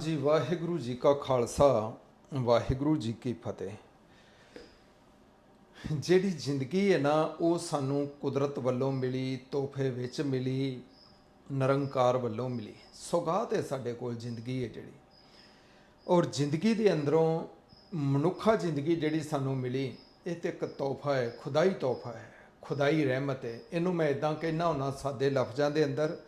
ਜੀ, ਵਾਹਿਗੁਰੂ ਜੀ ਕਾ ਖਾਲਸਾ, ਵਾਹਿਗੁਰੂ ਜੀ ਕੀ ਫਤਿਹ। ਜਿਹੜੀ ਜ਼ਿੰਦਗੀ ਹੈ ਨਾ, ਉਹ ਸਾਨੂੰ ਕੁਦਰਤ ਵੱਲੋਂ ਮਿਲੀ, ਤੋਹਫੇ ਵਿੱਚ ਮਿਲੀ, ਨਿਰੰਕਾਰ ਵੱਲੋਂ ਮਿਲੀ। ਸੌਗਾਤ ਹੈ ਸਾਡੇ ਕੋਲ ਜ਼ਿੰਦਗੀ ਹੈ ਜਿਹੜੀ। ਔਰ ਜ਼ਿੰਦਗੀ ਦੇ ਅੰਦਰੋਂ ਮਨੁੱਖਾ ਜ਼ਿੰਦਗੀ ਜਿਹੜੀ ਸਾਨੂੰ ਮਿਲੀ, ਇਹ ਤੇ ਇੱਕ ਤੋਹਫਾ ਹੈ, ਖੁਦਾਈ ਤੋਹਫਾ ਹੈ, ਖੁਦਾਈ ਰਹਿਮਤ ਹੈ। ਇਹਨੂੰ ਮੈਂ ਇਦਾਂ ਕਹਿਣਾ ਹੁੰਦਾ ਸਾਦੇ ਲਫ਼ਜ਼ਾਂ ਦੇ ਅੰਦਰ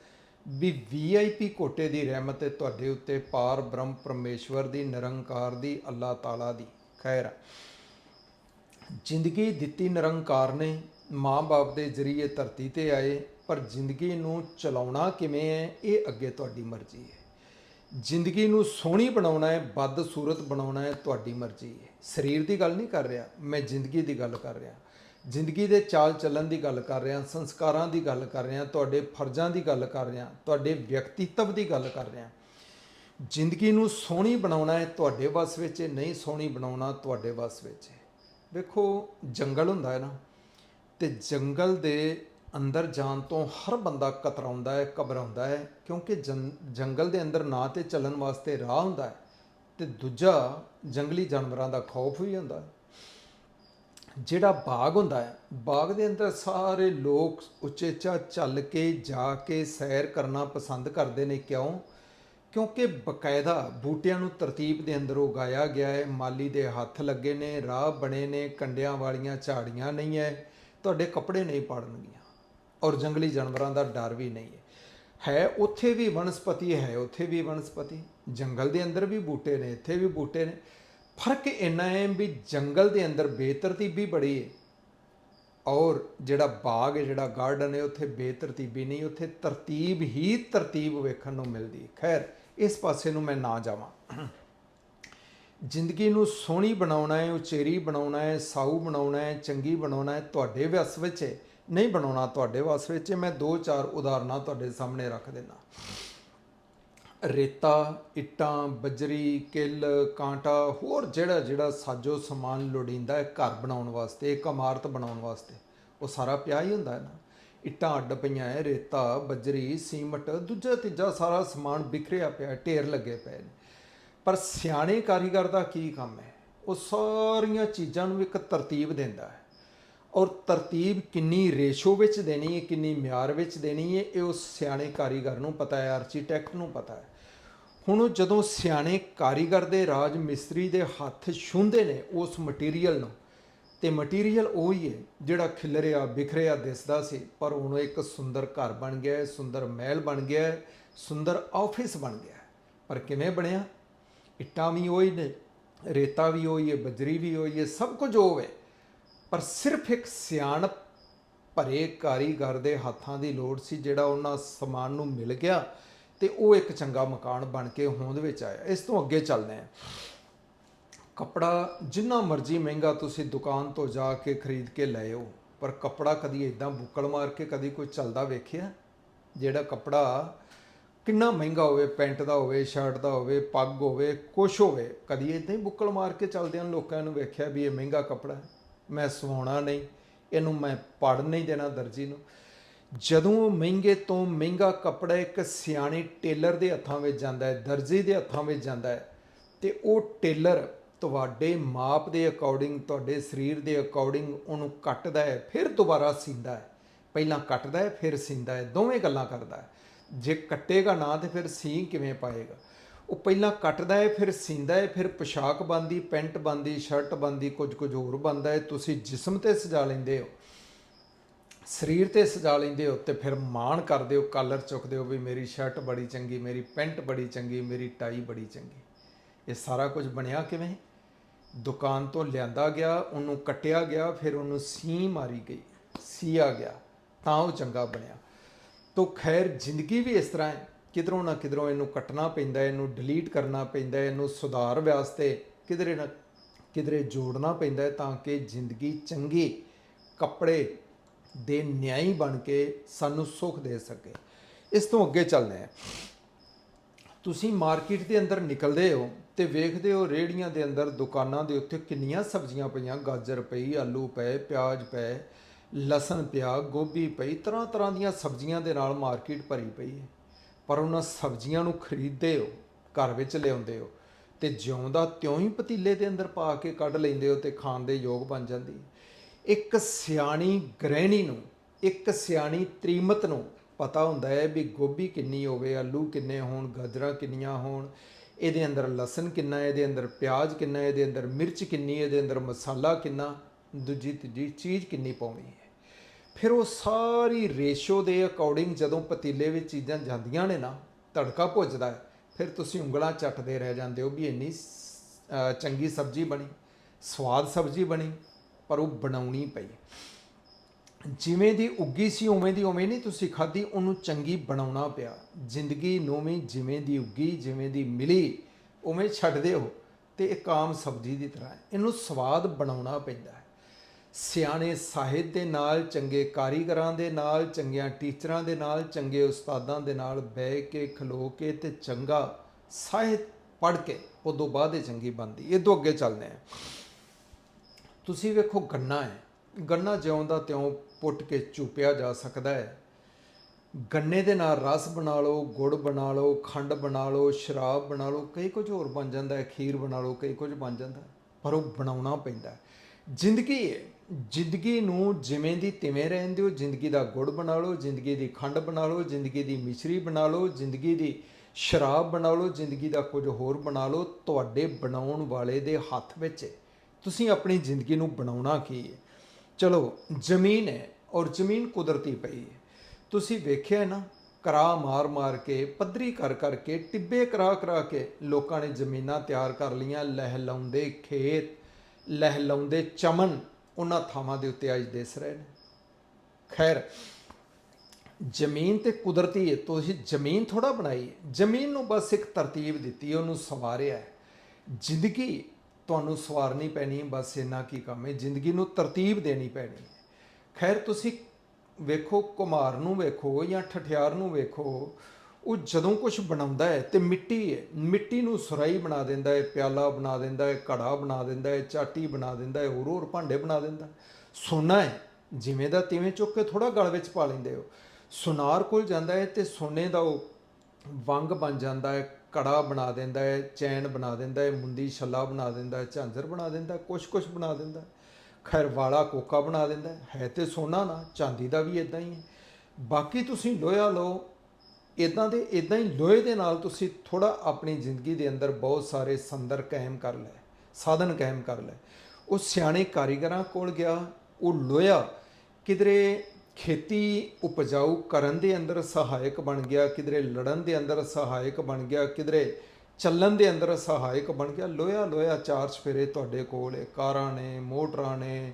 ਵੀ ਵੀਆਈਪੀ ਕੋਟੇ ਦੀ ਰਹਿਮਤ ਤੁਹਾਡੇ ਉੱਤੇ ਪਾਰ ਬ੍ਰਹਮ ਪਰਮੇਸ਼ਵਰ ਦੀ, ਨਿਰੰਕਾਰ ਦੀ, ਅੱਲਾਹ ਤਾਲਾ ਦੀ ਖੈਰ ਜ਼ਿੰਦਗੀ ਦਿੱਤੀ ਨਿਰੰਕਾਰ ਨੇ, ਮਾਂ-ਬਾਪ ਦੇ ਜ਼ਰੀਏ ਧਰਤੀ ਤੇ ਆਏ, ਪਰ ਜ਼ਿੰਦਗੀ ਨੂੰ ਚਲਾਉਣਾ ਕਿਵੇਂ ਹੈ, ਇਹ ਅੱਗੇ ਤੁਹਾਡੀ ਮਰਜ਼ੀ ਹੈ। ਜ਼ਿੰਦਗੀ ਨੂੰ ਸੋਹਣੀ ਬਣਾਉਣਾ ਹੈ ਬਦ ਸੂਰਤ ਬਣਾਉਣਾ ਹੈ, ਤੁਹਾਡੀ ਮਰਜ਼ੀ ਹੈ। ਸਰੀਰ ਦੀ ਗੱਲ ਨਹੀਂ ਕਰ ਰਿਹਾ, ਮੈਂ ਜ਼ਿੰਦਗੀ ਦੀ ਗੱਲ ਕਰ ਰਿਹਾ। ਜ਼ਿੰਦਗੀ ਦੇ ਚਾਲ ਚੱਲਣ ਦੀ ਗੱਲ ਕਰ ਰਿਹਾ, ਸੰਸਕਾਰਾਂ ਦੀ ਗੱਲ ਕਰ ਰਿਹਾ, ਤੁਹਾਡੇ ਫਰਜ਼ਾਂ ਦੀ ਗੱਲ ਕਰ ਰਿਹਾ, ਤੁਹਾਡੇ ਵਿਅਕਤੀਤਵ ਦੀ ਗੱਲ ਕਰ ਰਿਹਾ। ਜ਼ਿੰਦਗੀ ਨੂੰ ਸੋਹਣੀ ਬਣਾਉਣਾ ਹੈ, ਤੁਹਾਡੇ ਵੱਸ ਵਿੱਚ ਹੈ, ਨਹੀਂ ਸੋਹਣੀ ਬਣਾਉਣਾ ਤੁਹਾਡੇ ਵੱਸ ਵਿੱਚ ਹੈ। ਵੇਖੋ, ਜੰਗਲ ਹੁੰਦਾ ਹੈ ਨਾ, ਤੇ ਜੰਗਲ ਦੇ ਅੰਦਰ ਜਾਣ ਤੋਂ ਹਰ ਬੰਦਾ ਕਤਰਾਉਂਦਾ ਹੈ, ਘਬਰਾਉਂਦਾ ਹੈ, ਕਿਉਂਕਿ ਜੰ- ਜੰਗਲ ਦੇ ਅੰਦਰ ਨਾ ਤੇ ਚੱਲਣ ਵਾਸਤੇ ਰਾਹ ਹੁੰਦਾ ਹੈ, ਤੇ ਦੂਜਾ ਜੰਗਲੀ ਜਾਨਵਰਾਂ ਦਾ ਖੌਫ ਵੀ ਹੁੰਦਾ ਹੈ। ਜਿਹੜਾ ਬਾਗ ਹੁੰਦਾ ਹੈ, ਬਾਗ ਦੇ ਅੰਦਰ ਸਾਰੇ ਲੋਕ ਉਚੇਚਾ ਚੱਲ ਕੇ ਜਾ ਕੇ ਸੈਰ ਕਰਨਾ ਪਸੰਦ ਕਰਦੇ ਨੇ। ਕਿਉਂ? ਕਿਉਂਕਿ ਬਕਾਇਦਾ ਬੂਟਿਆਂ ਨੂੰ ਤਰਤੀਬ ਦੇ ਅੰਦਰ ਉਗਾਇਆ ਗਿਆ ਹੈ। ਮਾਲੀ ਦੇ ਹੱਥ ਲੱਗੇ ਨੇ, ਰਾਹ ਬਣੇ ਨੇ, ਕੰਡਿਆਂ ਵਾਲੀਆਂ ਝਾੜੀਆਂ ਨਹੀਂ ਹੈ, ਤੁਹਾਡੇ ਕੱਪੜੇ ਨਹੀਂ ਪਾੜਨਗੀਆਂ ਔਰ ਜੰਗਲੀ ਜਾਨਵਰਾਂ ਦਾ ਡਰ ਵੀ ਨਹੀਂ ਹੈ। ਹੈ ਉੱਥੇ ਵੀ ਵਨਸਪਤੀ, ਹੈ ਉੱਥੇ ਵੀ ਵਨਸਪਤੀ। ਜੰਗਲ ਦੇ ਅੰਦਰ ਵੀ ਬੂਟੇ ਨੇ, ਇੱਥੇ ਵੀ ਬੂਟੇ ਨੇ। ਫ਼ਰਕ ਇੰਨਾ ਹੈ ਵੀ ਜੰਗਲ ਦੇ ਅੰਦਰ ਬੇਤਰਤੀਬੀ ਬੜੀ ਹੈ। ਔਰ ਜਿਹੜਾ ਬਾਗ ਹੈ, ਜਿਹੜਾ ਗਾਰਡਨ ਹੈ, ਉੱਥੇ ਬੇਤਰਤੀਬੀ ਨਹੀਂ, ਉੱਥੇ ਤਰਤੀਬ ਹੀ ਤਰਤੀਬ ਵੇਖਣ ਨੂੰ ਮਿਲਦੀ ਖੈਰ, ਇਸ ਪਾਸੇ ਨੂੰ ਮੈਂ ਨਾ ਜਾਵਾਂ। ਜ਼ਿੰਦਗੀ ਨੂੰ ਸੋਹਣੀ ਬਣਾਉਣਾ ਹੈ, ਉਚੇਰੀ ਬਣਾਉਣਾ ਹੈ, ਸਾਊ ਬਣਾਉਣਾ ਹੈ, ਚੰਗੀ ਬਣਾਉਣਾ ਹੈ, ਤੁਹਾਡੇ ਵੱਸ ਵਿੱਚ ਹੈ। ਨਹੀਂ ਬਣਾਉਣਾ ਤੁਹਾਡੇ ਵਸ ਵਿੱਚ ਹੈ। ਮੈਂ ਦੋ ਚਾਰ ਉਦਾਹਰਨਾਂ ਤੁਹਾਡੇ ਸਾਹਮਣੇ ਰੱਖ ਦਿੰਦਾ। ਰੇਤਾ, ਇੱਟਾਂ, ਬਜਰੀ, ਕਿੱਲ, ਕਾਂਟਾ, ਹੋਰ ਜਿਹੜਾ ਜਿਹੜਾ ਸਾਜੋ ਸਮਾਨ ਲੋੜੀਂਦਾ ਹੈ ਘਰ ਬਣਾਉਣ ਵਾਸਤੇ, ਇੱਕ ਇਮਾਰਤ ਬਣਾਉਣ ਵਾਸਤੇ, ਉਹ ਸਾਰਾ ਪਿਆ ਹੀ ਹੁੰਦਾ ਹੈ ਨਾ। ਇੱਟਾਂ ਅੱਡ ਪਈਆਂ ਹੈ, ਰੇਤਾ, ਬਜਰੀ, ਸੀਮਟ, ਦੂਜਾ ਤੀਜਾ ਸਾਰਾ ਸਮਾਨ ਬਿਖਰਿਆ ਪਿਆ ਢੇਰ ਲੱਗੇ ਪਏ ਨੇ। ਪਰ ਸਿਆਣੇ ਕਾਰੀਗਰ ਦਾ ਕੀ ਕੰਮ ਹੈ? ਉਹ ਸਾਰੀਆਂ ਚੀਜ਼ਾਂ ਨੂੰ ਇੱਕ ਤਰਤੀਬ ਦਿੰਦਾ ਹੈ। ਔਰ ਤਰਤੀਬ ਕਿੰਨੀ ਰੇਸ਼ੋ ਵਿੱਚ ਦੇਣੀ ਹੈ, ਕਿੰਨੀ ਮਿਆਰ ਵਿੱਚ ਦੇਣੀ ਹੈ, ਇਹ ਉਸ ਸਿਆਣੇ ਕਾਰੀਗਰ ਨੂੰ ਪਤਾ ਹੈ ਆਰਕੀਟੈਕਟ ਨੂੰ ਪਤਾ ਹੈ। ਹੁਣ ਜਦੋਂ ਸਿਆਣੇ ਕਾਰੀਗਰ ਦੇ ਰਾਜ ਮਿਸਤਰੀ ਦੇ ਹੱਥ ਛੂੰਹਦੇ ਨੇ ਉਸ ਮਟੀਰੀਅਲ ਨੂੰ, ਤੇ ਮਟੀਰੀਅਲ ਉਹੀ ਹੈ ਜਿਹੜਾ ਖਿਲਰਿਆ, ਬਿਖਰਿਆ, ਦਿਸਦਾ ਸੀ, ਪਰ ਹੁਣ ਇੱਕ ਸੁੰਦਰ ਘਰ ਬਣ ਗਿਆ ਹੈ, ਸੁੰਦਰ ਮਹਿਲ ਬਣ ਗਿਆ ਹੈ, ਸੁੰਦਰ ਆਫਿਸ ਬਣ ਗਿਆ ਹੈ। ਪਰ ਕਿਵੇਂ ਬਣਿਆ? ਇੱਟਾਂ ਵੀ ਉਹੀ ਨੇ, ਰੇਤਾ ਵੀ ਉਹੀ ਹੈ, ਬਜਰੀ ਵੀ ਉਹੀ ਹੈ, ਸਭ ਕੁਝ ਉਹ ਹੈ। ਪਰ ਸਿਰਫ ਇੱਕ ਸਿਆਣਪ ਭਰੇ ਕਾਰੀਗਰ ਦੇ ਹੱਥਾਂ ਦੀ ਲੋੜ ਸੀ ਜਿਹੜਾ ਉਹਨਾਂ ਸਮਾਨ ਨੂੰ ਮਿਲ ਗਿਆ ਤੇ ਉਹ ਇੱਕ ਚੰਗਾ ਮਕਾਨ ਬਣ ਕੇ ਹੋਂਦ ਵਿੱਚ ਆਇਆ। ਇਸ ਤੋਂ ਅੱਗੇ ਚੱਲਦੇ ਹਾਂ। ਕੱਪੜਾ ਜਿੰਨਾ ਮਰਜ਼ੀ ਮਹਿੰਗਾ ਤੁਸੀਂ ਦੁਕਾਨ ਤੋਂ ਜਾ ਕੇ ਖਰੀਦ ਕੇ ਲੈ ਆਓ, ਪਰ ਕੱਪੜਾ ਕਦੀ ਇਦਾਂ ਬੁੱਕਲ ਮਾਰ ਕੇ ਕਦੀ ਕੋਈ ਚੱਲਦਾ ਵੇਖਿਆ? ਜਿਹੜਾ ਕੱਪੜਾ ਕਿੰਨਾ ਮਹਿੰਗਾ ਹੋਵੇ, ਪੈਂਟ ਦਾ ਹੋਵੇ, ਸ਼ਰਟ ਦਾ ਹੋਵੇ, ਪੱਗ ਹੋਵੇ, ਕੁਛ ਹੋਵੇ, ਕਦੀ ਇਦਾਂ ਹੀ ਬੁੱਕਲ ਮਾਰ ਕੇ ਚੱਲਦੇ ਹਨ ਲੋਕਾਂ ਨੂੰ ਵੇਖਿਆ ਵੀ ਇਹ ਮਹਿੰਗਾ ਕੱਪੜਾ ਹੈ। ਮੈਂ ਸਵਾਉਣਾ ਨਹੀਂ, ਇਹਨੂੰ ਮੈਂ ਪੜ ਨਹੀਂ ਦੇਣਾ ਦਰਜੀ ਨੂੰ। ਜਦੋਂ ਉਹ ਮਹਿੰਗੇ ਤੋਂ ਮਹਿੰਗਾ ਕੱਪੜਾ ਇੱਕ ਸਿਆਣੇ ਟੇਲਰ ਦੇ ਹੱਥਾਂ ਵਿੱਚ ਜਾਂਦਾ ਹੈ, ਦਰਜੀ ਦੇ ਹੱਥਾਂ ਵਿੱਚ ਜਾਂਦਾ ਹੈ, ਤੇ ਉਹ ਟੇਲਰ ਤੁਹਾਡੇ ਮਾਪ ਦੇ ਅਕੋਰਡਿੰਗ ਤੁਹਾਡੇ ਸਰੀਰ ਦੇ ਅਕੋਰਡਿੰਗ ਉਹਨੂੰ ਕੱਟਦਾ ਹੈ, ਫਿਰ ਦੁਬਾਰਾ ਸੀਂਦਾ ਹੈ। ਪਹਿਲਾਂ ਕੱਟਦਾ ਹੈ, ਫਿਰ ਸੀਂਦਾ ਹੈ, ਦੋਵੇਂ ਗੱਲਾਂ ਕਰਦਾ ਹੈ। ਜੇ ਕੱਟੇਗਾ ਨਾ, ਤੇ ਫਿਰ ਸੀ ਕਿਵੇਂ ਪਾਏਗਾ? ਉਹ ਪਹਿਲਾਂ ਕੱਟਦਾ ਹੈ, ਫਿਰ ਸੀਂਦਾ ਹੈ, ਫਿਰ ਪੋਸ਼ਾਕ ਬੰਦੀ ਪੈਂਟ ਬੰਦੀ ਸ਼ਰਟ ਬੰਦੀ ਕੁਝ ਕੁਝ ਹੋਰ ਬੰਦਾ ਹੈ। ਤੁਸੀਂ ਜਿਸਮ ਤੇ ਸਜਾ ਲੈਂਦੇ ਹੋ, ਸਰੀਰ ਤੇ ਸਜਾ ਲੈਂਦੇ ਹੋ ਤੇ ਫਿਰ ਮਾਣ ਕਰਦੇ ਹੋ, ਕਾਲਰ ਚੁੱਕਦੇ ਹੋ ਵੀ ਮੇਰੀ ਸ਼ਰਟ ਬੜੀ ਚੰਗੀ, ਮੇਰੀ ਪੈਂਟ ਬੜੀ ਚੰਗੀ, ਮੇਰੀ ਟਾਈ ਬੜੀ ਚੰਗੀ। ਇਹ ਸਾਰਾ ਕੁਝ ਬਣਿਆ ਕਿਵੇਂ? ਦੁਕਾਨ ਤੋਂ ਲਿਆਂਦਾ ਗਿਆ, ਉਹਨੂੰ ਕੱਟਿਆ ਗਿਆ, ਫਿਰ ਉਹਨੂੰ ਸੀ ਮਾਰੀ ਗਈ, ਸੀਆ ਗਿਆ, ਤਾਂ ਉਹ ਚੰਗਾ ਬਣਿਆ। ਤੋ ਖੈਰ, ਜ਼ਿੰਦਗੀ ਵੀ ਇਸ ਤਰ੍ਹਾਂ ਹੈ। ਕਿਧਰੋਂ ਨਾ ਕਿਧਰੋਂ ਇਹਨੂੰ ਕੱਟਣਾ ਪੈਂਦਾ, ਇਹਨੂੰ ਡਿਲੀਟ ਕਰਨਾ ਪੈਂਦਾ, ਇਹਨੂੰ ਸੁਧਾਰ ਵਾਸਤੇ ਕਿਧਰੇ ਨਾ ਕਿਧਰੇ ਜੋੜਨਾ ਪੈਂਦਾ ਤਾਂ ਕਿ ਜ਼ਿੰਦਗੀ ਚੰਗੀ ਕੱਪੜੇ ਦੇ ਨਿਆਈ ਬਣ ਕੇ ਸਾਨੂੰ ਸੁੱਖ ਦੇ ਸਕੇ। ਇਸ ਤੋਂ ਅੱਗੇ ਚੱਲਦੇ ਹਾਂ। ਤੁਸੀਂ ਮਾਰਕੀਟ ਦੇ ਅੰਦਰ ਨਿਕਲਦੇ ਹੋ ਤੇ ਵੇਖਦੇ ਹੋ ਰੇੜੀਆਂ ਦੇ ਅੰਦਰ, ਦੁਕਾਨਾਂ ਦੇ ਉੱਤੇ ਕਿੰਨੀਆਂ ਸਬਜ਼ੀਆਂ ਪਈਆਂ, ਗਾਜਰ ਪਈ, ਆਲੂ ਪਏ, ਪਿਆਜ਼ ਪਏ, ਲਸਣ ਪਿਆ, ਗੋਭੀ ਪਈ ਤਰ੍ਹਾਂ ਤਰ੍ਹਾਂ ਦੀਆਂ ਸਬਜ਼ੀਆਂ ਦੇ ਨਾਲ ਮਾਰਕੀਟ ਭਰੀ ਪਈ ਹੈ। ਪਰ ਉਹਨਾਂ ਸਬਜ਼ੀਆਂ ਨੂੰ ਖਰੀਦਦੇ ਹੋ, ਘਰ ਵਿੱਚ ਲਿਆਉਂਦੇ ਹੋ ਤੇ ਜਿਉਂਦਾ ਤਿਉਂ ਹੀ ਪਤੀਲੇ ਦੇ ਅੰਦਰ ਪਾ ਕੇ ਕੱਢ ਲੈਂਦੇ ਹੋ ਤੇ ਖਾਣ ਦੇ ਯੋਗ ਬਣ ਜਾਂਦੀ ਇੱਕ ਸਿਆਣੀ ਗ੍ਰਹਿਣੀ ਨੂੰ, ਇੱਕ ਸਿਆਣੀ ਤ੍ਰੀਮਤ ਨੂੰ ਪਤਾ ਹੁੰਦਾ ਹੈ ਵੀ ਗੋਭੀ ਕਿੰਨੀ ਹੋਵੇ, ਆਲੂ ਕਿੰਨੇ ਹੋਣ, ਗਾਜਰਾਂ ਕਿੰਨੀਆਂ ਹੋਣ, ਇਹਦੇ ਅੰਦਰ ਲਸਣ ਕਿੰਨਾ ਇਹਦੇ ਅੰਦਰ ਪਿਆਜ਼ ਕਿੰਨਾ ਇਹਦੇ ਅੰਦਰ ਮਿਰਚ ਕਿੰਨੀ ਇਹਦੇ ਅੰਦਰ ਮਸਾਲਾ ਕਿੰਨਾ ਦੂਜੀ ਤੀਜੀ ਚੀਜ਼ ਕਿੰਨੀ ਪਾਉਣੀ ਹੈ। ਫਿਰ ਉਹ ਸਾਰੀ ਰੇਸ਼ੋ ਦੇ ਅਕੋਰਡਿੰਗ ਜਦੋਂ ਪਤੀਲੇ ਵਿੱਚ ਚੀਜ਼ਾਂ ਜਾਂਦੀਆਂ ਨੇ ਨਾ, ਤੜਕਾ ਭੁੱਜਦਾ ਹੈ, ਫਿਰ ਤੁਸੀਂ ਉਂਗਲਾਂ ਚੱਟਦੇ ਰਹਿ ਜਾਂਦੇ ਹੋ ਵੀ ਇੰਨੀ ਚੰਗੀ ਸਬਜ਼ੀ ਬਣੀ, ਸਵਾਦ ਸਬਜ਼ੀ ਬਣੀ, ਪਰ ਉਹ ਬਣਾਉਣੀ ਪਈ। ਜਿਵੇਂ ਦੀ ਉੱਗੀ ਸੀ, ਉਵੇਂ ਦੀ ਉਵੇਂ ਨਹੀਂ ਤੁਸੀਂ ਖਾਧੀ, ਉਹਨੂੰ ਚੰਗੀ ਬਣਾਉਣਾ ਪਿਆ। ਜ਼ਿੰਦਗੀ ਨੂੰ ਵੀ ਜਿਵੇਂ ਦੀ ਉੱਗੀ, ਜਿਵੇਂ ਦੀ ਮਿਲੀ, ਉਵੇਂ ਛੱਡਦੇ ਹੋ, ਤੇ ਇੱਕ ਆਮ ਸਬਜ਼ੀ ਦੀ ਤਰ੍ਹਾਂ ਇਹਨੂੰ ਸਵਾਦ ਬਣਾਉਣਾ ਪੈਂਦਾ ਹੈ। ਸਿਆਣੇ ਸਾਹਿਤ ਦੇ ਨਾਲ, ਚੰਗੇ ਕਾਰੀਗਰਾਂ ਦੇ ਨਾਲ, ਚੰਗਿਆਂ ਟੀਚਰਾਂ ਦੇ ਨਾਲ, ਚੰਗੇ ਉਸਤਾਦਾਂ ਦੇ ਨਾਲ ਬਹਿ ਕੇ, ਖਲੋ ਕੇ ਤੇ ਚੰਗਾ ਸਾਹਿਤ ਪੜ੍ਹ ਕੇ ਉਦੋਂ ਬਾਅਦ ਇਹ ਚੰਗੀ ਬਣਦੀ। ਇਹ ਤੋਂ ਅੱਗੇ ਚੱਲਦੇ ਹਾਂ। ਤੁਸੀਂ ਵੇਖੋ ਗੰਨਾ ਹੈ। ਗੰਨਾ ਜਿਉਂ ਦਾ ਤਿਉਂ ਪੁੱਟ ਕੇ ਚੂਪਿਆ ਜਾ ਸਕਦਾ ਹੈ। ਗੰਨੇ ਦੇ ਨਾਲ ਰਸ ਬਣਾ ਲਓ, ਗੁੜ ਬਣਾ ਲਓ, ਖੰਡ ਬਣਾ ਲਓ, ਸ਼ਰਾਬ ਬਣਾ ਲਓ, ਕਈ ਕੁਝ ਹੋਰ ਬਣ ਜਾਂਦਾ ਹੈ, ਖੀਰ ਬਣਾ ਲਓ, ਕਈ ਕੁਝ ਬਣ ਜਾਂਦਾ ਪਰ ਉਹ ਬਣਾਉਣਾ ਪੈਂਦਾ ਜ਼ਿੰਦਗੀ ਹੈ ਜ਼ਿੰਦਗੀ ਨੂੰ ਜਿਵੇਂ ਦੀ ਤਿਵੇਂ ਰਹਿੰਦੇ ਹੋ ਜ਼ਿੰਦਗੀ ਦਾ ਗੁੜ ਬਣਾ ਲਓ, ਜ਼ਿੰਦਗੀ ਦੀ ਖੰਡ ਬਣਾ ਲਓ, ਜ਼ਿੰਦਗੀ ਦੀ ਮਿਸ਼ਰੀ ਬਣਾ ਲਓ, ਜ਼ਿੰਦਗੀ ਦੀ ਸ਼ਰਾਬ ਬਣਾ ਲਓ, ਜ਼ਿੰਦਗੀ ਦਾ ਕੁਝ ਹੋਰ ਬਣਾ ਲਓ, ਤੁਹਾਡੇ ਬਣਾਉਣ ਵਾਲੇ ਦੇ ਹੱਥ ਵਿੱਚ ਹੈ ਤੁਸੀਂ ਆਪਣੀ ਜ਼ਿੰਦਗੀ ਨੂੰ ਬਣਾਉਣਾ ਕੀ ਹੈ? ਚਲੋ, ਜ਼ਮੀਨ ਹੈ ਔਰ ਜ਼ਮੀਨ ਕੁਦਰਤੀ ਪਈ ਹੈ। ਤੁਸੀਂ ਵੇਖਿਆ ਨਾ, ਕਰਾ ਮਾਰ ਮਾਰ ਕੇ, ਪੱਧਰੀ ਕਰ ਕਰਕੇ ਟਿੱਬੇ ਕਰਾ ਕਰਾ ਕੇ ਲੋਕਾਂ ਨੇ ਜ਼ਮੀਨਾਂ ਤਿਆਰ ਕਰ ਲਈਆਂ, ਲਹਿਲਾਉਂਦੇ ਖੇਤ। ਲਹਿਲਾਉਂਦੇ ਚਮਨ ਉਹਨਾਂ ਥਾਵਾਂ ਦੇ ਉੱਤੇ ਅੱਜ ਦਿਸ ਰਹੇ ਨੇ। ਖੈਰ, ਜ਼ਮੀਨ ਤੇ ਕੁਦਰਤੀ ਹੈ ਤੁਸੀਂ ਜ਼ਮੀਨ ਥੋੜਾ ਬਣਾਈ ਹੈ। ਜ਼ਮੀਨ ਨੂੰ ਬਸ ਇੱਕ ਤਰਤੀਬ ਦਿੱਤੀ ਉਹਨੂੰ ਸਵਾਰਿਆ ਹੈ। ਜ਼ਿੰਦਗੀ ਤੁਹਾਨੂੰ ਸਵਾਰਨੀ ਪੈਣੀ ਬਸ ਇੰਨਾ ਕੀ ਕੰਮ ਹੈ। ਜ਼ਿੰਦਗੀ ਨੂੰ ਤਰਤੀਬ ਦੇਣੀ ਪੈਣੀ ਹੈ। ਖੈਰ, ਤੁਸੀਂ ਵੇਖੋ ਕੁਮਾਰ ਨੂੰ ਵੇਖੋ ਜਾਂ ਠਠਿਆਰ ਨੂੰ ਵੇਖੋ ਉਹ ਜਦੋਂ ਕੁਝ ਬਣਾਉਂਦਾ ਹੈ ਤੇ ਮਿੱਟੀ ਹੈ ਮਿੱਟੀ ਨੂੰ ਸੁਰਾਈ ਬਣਾ ਦਿੰਦਾ ਹੈ ਪਿਆਲਾ ਬਣਾ ਦਿੰਦਾ ਹੈ ਘੜਾ ਬਣਾ ਦਿੰਦਾ ਹੈ ਚਾਟੀ ਬਣਾ ਦਿੰਦਾ ਹੈ ਹੋਰ ਹੋਰ ਭਾਂਡੇ ਬਣਾ ਦਿੰਦਾ ਸੋਨਾ ਹੈ ਜਿਵੇਂ ਦਾ ਤਿਵੇਂ ਚੁੱਕ ਕੇ ਥੋੜਾ ਗਲ ਵਿੱਚ ਪਾ ਲੈਂਦੇ ਹੋ ਸੁਨਾਰ ਕੋਲ ਜਾਂਦਾ ਹੈ ਤੇ ਸੋਨੇ ਦਾ ਉਹ ਵੰਗ ਬਣ ਜਾਂਦਾ ਹੈ ਕੜਾ ਬਣਾ ਦਿੰਦਾ ਹੈ ਚੈਨ ਬਣਾ ਦਿੰਦਾ ਹੈ ਮੁੰਦੀ ਛੱਲਾ ਬਣਾ ਦਿੰਦਾ ਹੈ ਝਾਂਜਰ ਬਣਾ ਦਿੰਦਾ ਕੁਛ ਕੁਛ ਬਣਾ ਦਿੰਦਾ ਖੈਰ ਵਾਲਾ ਕੋਕਾ ਬਣਾ ਦਿੰਦਾ ਹੈ ਹੈ ਤੇ ਸੋਨਾ ਨਾ ਚਾਂਦੀ ਦਾ ਵੀ ਇਦਾਂ ਹੀ ਹੈ ਬਾਕੀ ਤੁਸੀਂ ਲੋਹਾ ਲਓ ਇਦਾਂ ਦੇ ਇਦਾਂ ਹੀ ਲੋਹੇ ਦੇ ਨਾਲ ਤੁਸੀਂ ਥੋੜਾ ਆਪਣੀ ਜ਼ਿੰਦਗੀ ਦੇ ਅੰਦਰ ਬਹੁਤ ਸਾਰੇ ਸੰਦਰ ਕਾਇਮ ਕਰ ਲੈ, ਸਾਧਨ ਕਾਇਮ ਕਰ ਲੈ। ਉਹ ਸਿਆਣੇ ਕਾਰੀਗਰਾਂ ਕੋਲ ਗਿਆ, ਉਹ ਲੋਹਾ ਕਿਧਰੇ ਖੇਤੀ ਉਪਜਾਊ ਕਰਨ ਦੇ ਅੰਦਰ ਸਹਾਇਕ ਬਣ ਗਿਆ, ਕਿਧਰੇ ਲੜਨ ਦੇ ਅੰਦਰ ਸਹਾਇਕ ਬਣ ਗਿਆ, ਕਿਧਰੇ ਚੱਲਣ ਦੇ ਅੰਦਰ ਸਹਾਇਕ ਬਣ ਗਿਆ। ਲੋਹਾ ਲੋਹਾ ਚਾਰ ਸਫੇਰੇ ਤੁਹਾਡੇ ਕੋਲ ਹੈ। ਕਾਰਾਂ ਨੇ, ਮੋਟਰਾਂ ਨੇ,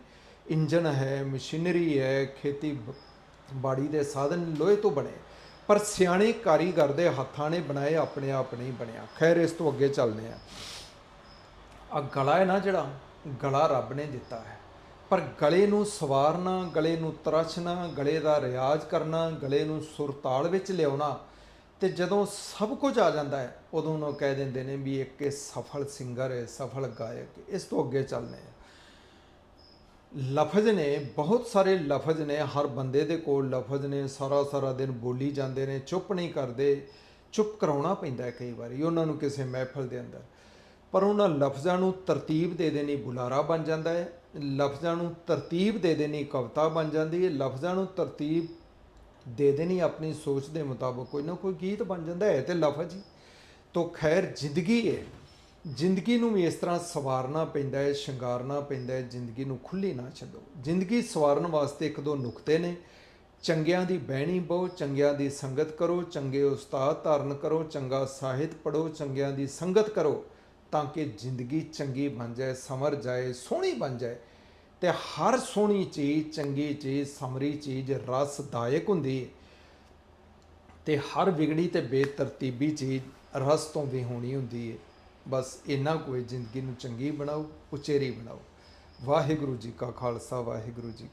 ਇੰਜਨ ਹੈ, ਮਸ਼ੀਨਰੀ ਹੈ, ਖੇਤੀ ਬਾੜੀ ਦੇ ਸਾਧਨ ਲੋਹੇ ਤੋਂ ਬਣੇ। ਪਰ ਸਿਆਣੇ ਕਾਰੀਗਰ ਦੇ ਹੱਥਾਂ ਨੇ ਬਣਾਏ ਆਪਣੇ ਆਪ ਨਹੀਂ ਬਣਿਆ। ਖੈਰ, ਇਸ ਤੋਂ ਅੱਗੇ ਚੱਲਦੇ ਆ ਆ ਗਲਾ ਹੈ ਨਾ ਜਿਹੜਾ, ਗਲਾ ਰੱਬ ਨੇ ਦਿੱਤਾ ਹੈ। ਪਰ ਗਲੇ ਨੂੰ ਸਵਾਰਨਾ, ਗਲੇ ਨੂੰ ਤਰਛਣਾ ਗਲੇ ਦਾ ਰਿਆਜ਼ ਕਰਨਾ, ਗਲੇ ਨੂੰ ਸੁਰਤਾਲ ਵਿੱਚ ਲਿਆਉਣਾ ਤੇ ਜਦੋਂ ਸਭ ਕੁਝ ਆ ਜਾਂਦਾ ਹੈ, ਉਦੋਂ ਉਹ ਕਹਿ ਦਿੰਦੇ ਨੇ ਵੀ ਇੱਕ ਇਹ ਸਫਲ ਸਿੰਗਰ ਹੈ, ਸਫਲ ਗਾਇਕ। ਇਸ ਤੋਂ ਅੱਗੇ ਚੱਲਦੇ ਆ ਲਫ਼ਜ਼ ਨੇ, ਬਹੁਤ ਸਾਰੇ ਲਫ਼ਜ਼ ਨੇ, ਹਰ ਬੰਦੇ ਦੇ ਕੋਲ ਲਫ਼ਜ਼ ਨੇ, ਸਾਰਾ ਸਾਰਾ ਦਿਨ ਬੋਲੀ ਜਾਂਦੇ ਨੇ, ਚੁੱਪ ਨਹੀਂ ਕਰਦੇ, ਚੁੱਪ ਕਰਾਉਣਾ ਪੈਂਦਾ ਕਈ ਵਾਰੀ ਉਹਨਾਂ ਨੂੰ ਕਿਸੇ ਮਹਿਫਲ ਦੇ ਅੰਦਰ। ਪਰ ਉਹਨਾਂ ਲਫ਼ਜ਼ਾਂ ਨੂੰ ਤਰਤੀਬ ਦੇ ਦੇਣੀ ਬੁਲਾਰਾ ਬਣ ਜਾਂਦਾ ਹੈ, ਲਫ਼ਜ਼ਾਂ ਨੂੰ ਤਰਤੀਬ ਦੇ ਦੇਣੀ ਕਵਿਤਾ ਬਣ ਜਾਂਦੀ ਹੈ, ਲਫ਼ਜ਼ਾਂ ਨੂੰ ਤਰਤੀਬ ਦੇ ਦੇਣੀ ਆਪਣੀ ਸੋਚ ਦੇ ਮੁਤਾਬਕ ਕੋਈ ਨਾ ਕੋਈ ਗੀਤ ਬਣ ਜਾਂਦਾ ਹੈ ਤੇ ਲਫ਼ਜ਼ ਹੀ। ਤੋ ਖੈਰ ਜ਼ਿੰਦਗੀ ਹੈ ਜ਼ਿੰਦਗੀ ਨੂੰ ਵੀ ਇਸ ਤਰ੍ਹਾਂ ਸਵਾਰਨਾ ਪੈਂਦਾ ਹੈ, ਸ਼ਿੰਗਾਰਨਾ ਪੈਂਦਾ ਹੈ, ਜ਼ਿੰਦਗੀ ਨੂੰ ਖੁੱਲੀ ਨਾ ਛੱਡੋ। ਜ਼ਿੰਦਗੀ ਸਵਾਰਨ ਵਾਸਤੇ ਇੱਕ ਦੋ ਨੁਕਤੇ ਨੇ। ਚੰਗਿਆਂ ਦੀ ਬਹਿਣੀ ਬਹੁ, ਚੰਗਿਆਂ ਦੀ ਸੰਗਤ ਕਰੋ, ਚੰਗੇ ਉਸਤਾਦ ਧਾਰਨ ਕਰੋ, ਚੰਗਾ ਸਾਹਿਤ ਪੜੋ ਚੰਗਿਆਂ ਦੀ ਸੰਗਤ ਕਰੋ, ਤਾਂ ਕਿ ਜ਼ਿੰਦਗੀ ਚੰਗੀ ਬਣ ਜਾਏ, ਸਮਰ ਜਾਏ, ਸੋਹਣੀ ਬਣ ਜਾਏ। ਤੇ ਹਰ ਸੋਹਣੀ ਚੀਜ਼, ਚੰਗੀ ਚੀਜ਼, ਸਮਰੀ ਚੀਜ਼ ਰਸਦਾਇਕ ਹੁੰਦੀ ਹੈ ਤੇ ਹਰ ਵਿਗੜੀ ਤੇ ਬੇਤਰਤੀਬੀ ਚੀਜ਼ ਰਸ ਤੋਂ ਵੀ ਹੋਣੀ ਹੁੰਦੀ ਹੈ ਬਸ ਇੰਨਾ ਕੋਈ ਜ਼ਿੰਦਗੀ ਨੂੰ ਚੰਗੀ ਬਣਾਓ, ਉਚੇਰੀ ਬਣਾਓ। ਵਾਹਿਗੁਰੂ ਜੀ ਕਾ ਖਾਲਸਾ, ਵਾਹਿਗੁਰੂ ਜੀ